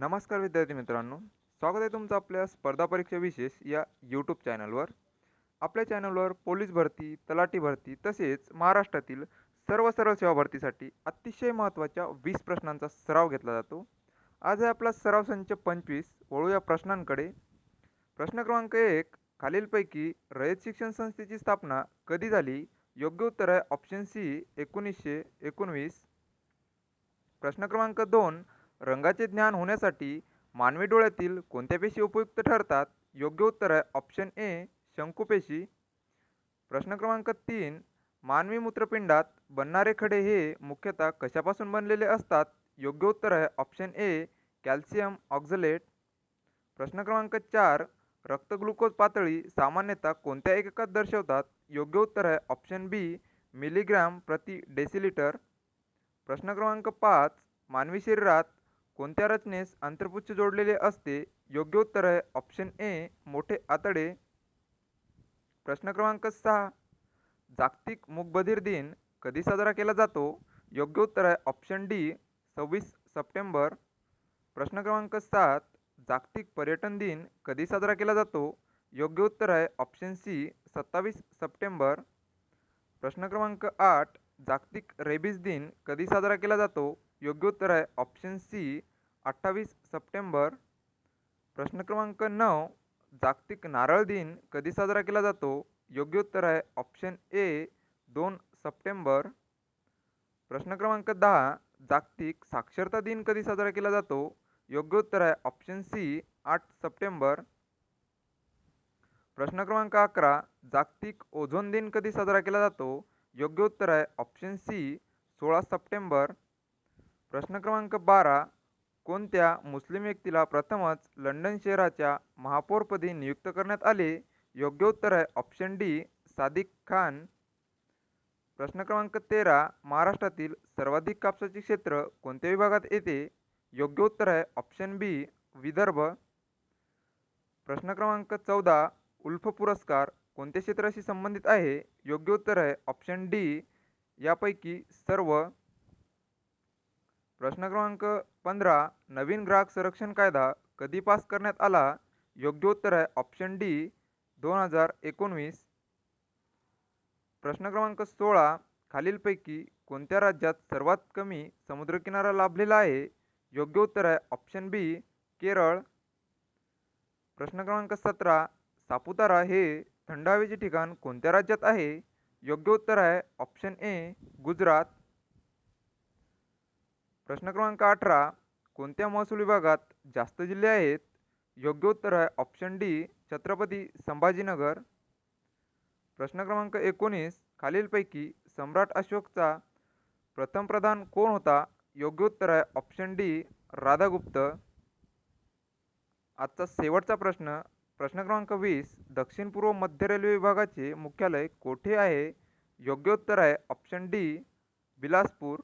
नमस्कार विद्यार्थी मित्रांनो. स्वागत आहे तुमचं आपल्या स्पर्धा परीक्षा विशेष या यूट्यूब चॅनलवर आपल्या चॅनलवर पोलीस भरती तलाठी भरती तसेच महाराष्ट्रातील सर्व सरळ सेवा भरतीसाठी अतिशय महत्त्वाच्या वीस प्रश्नांचा सराव घेतला जातो. आज आहे आपला सराव संच पंचवीस. वळू या प्रश्नांकडे. प्रश्न क्रमांक एक खालीलपैकी रयत शिक्षण संस्थेची स्थापना कधी झाली? योग्य उत्तर आहे ऑप्शन सी एकोणीसशे एकोणवीस. प्रश्न क्रमांक दोन रंगाचे ज्ञान होण्यासाठी मानवी डोळ्यातील कोणत्या पेशी उपयुक्त ठरतात? योग्य उत्तर आहे ऑप्शन ए शंकुपेशी प्रश्न क्रमांक तीन मानवी मूत्रपिंडात बनणारे खडे हे मुख्यतः कशापासून बनलेले असतात? योग्य उत्तर आहे ऑप्शन ए कॅल्शियम ऑक्झलेट. प्रश्न क्रमांक चार रक्त ग्लुकोज पातळी सामान्यतः कोणत्या एककात दर्शवतात? योग्य उत्तर आहे ऑप्शन बी मिलीग्रॅम प्रति डेसिलिटर. प्रश्न क्रमांक पाच मानवी शरीरात कोणत्या रचनेस अंतर्पुच्छ जोडलेले असते? योग्य उत्तर आहे ऑप्शन ए मोठे आतडे. प्रश्न क्रमांक सहा. जागतिक मुकबधीर दिन कधी साजरा केला जातो? योग्य उत्तर आहे ऑप्शन डी सव्वीस सप्टेंबर. प्रश्न क्रमांक सात. जागतिक पर्यटन दिन कधी साजरा केला जातो? योग्य उत्तर आहे ऑप्शन सी सत्तावीस सप्टेंबर. प्रश्न क्रमांक आठ. जागतिक रेबीज दिन कधी साजरा केला जातो? योग्य उत्तर आहे. ऑप्शन सी अठ्ठावीस सप्टेंबर. प्रश्न क्रमांक नऊ जागतिक नारळ दिन कधी साजरा केला जातो? योग्य उत्तर आहे. ऑप्शन ए दोन सप्टेंबर. प्रश्न क्रमांक दहा जागतिक साक्षरता दिन कधी साजरा केला जातो? योग्य उत्तर आहे. ऑप्शन सी आठ सप्टेंबर. प्रश्न क्रमांक अकरा जागतिक ओझोन दिन कधी साजरा केला जातो? योग्य उत्तर आहे. ऑप्शन सी सोळा सप्टेंबर. प्रश्न क्रमांक बारा. कोणत्या मुस्लिम व्यक्तीला प्रथमच लंडन शहराच्या महापौरपदी नियुक्त करण्यात आले? योग्य उत्तर आहे ऑप्शन डी सादिक खान. प्रश्न क्रमांक तेरा. महाराष्ट्रातील सर्वाधिक कापसाचे क्षेत्र कोणत्या विभागात येते? योग्य उत्तर आहे ऑप्शन बी विदर्भ. प्रश्न क्रमांक चौदा. उल्फ पुरस्कार कोणत्या क्षेत्राशी संबंधित आहे? योग्य उत्तर आहे ऑप्शन डी यापैकी सर्व. प्रश्न क्रमांक पंधरा नवीन ग्राहक संरक्षण कायदा कधी पास करण्यात आला? योग्य उत्तर आहे ऑप्शन डी दोन हजार एकोणवीस. प्रश्न क्रमांक सोळा खालीलपैकी कोणत्या राज्यात सर्वात कमी समुद्रकिनारा लाभलेला आहे? योग्य उत्तर आहे ऑप्शन बी केरळ. प्रश्न क्रमांक सतरा सापुतारा हे थंड हवेचे ठिकाण कोणत्या राज्यात आहे? योग्य उत्तर आहे ऑप्शन ए गुजरात. प्रश्न क्रमांक अठरा कोणत्या महसूल विभागात जास्त जिल्हे आहेत? योग्य उत्तर आहे ऑप्शन डी छत्रपती संभाजीनगर. प्रश्न क्रमांक एकोणीस खालीलपैकी सम्राट अशोकचा प्रथम प्रधान कोण होता? योग्य उत्तर आहे ऑप्शन डी राधागुप्त. आजचा शेवटचा प्रश्न प्रश्न क्रमांक वीस दक्षिण पूर्व मध्य रेल्वे विभागाचे मुख्यालय कोठे आहे? योग्य उत्तर आहे ऑप्शन डी बिलासपूर.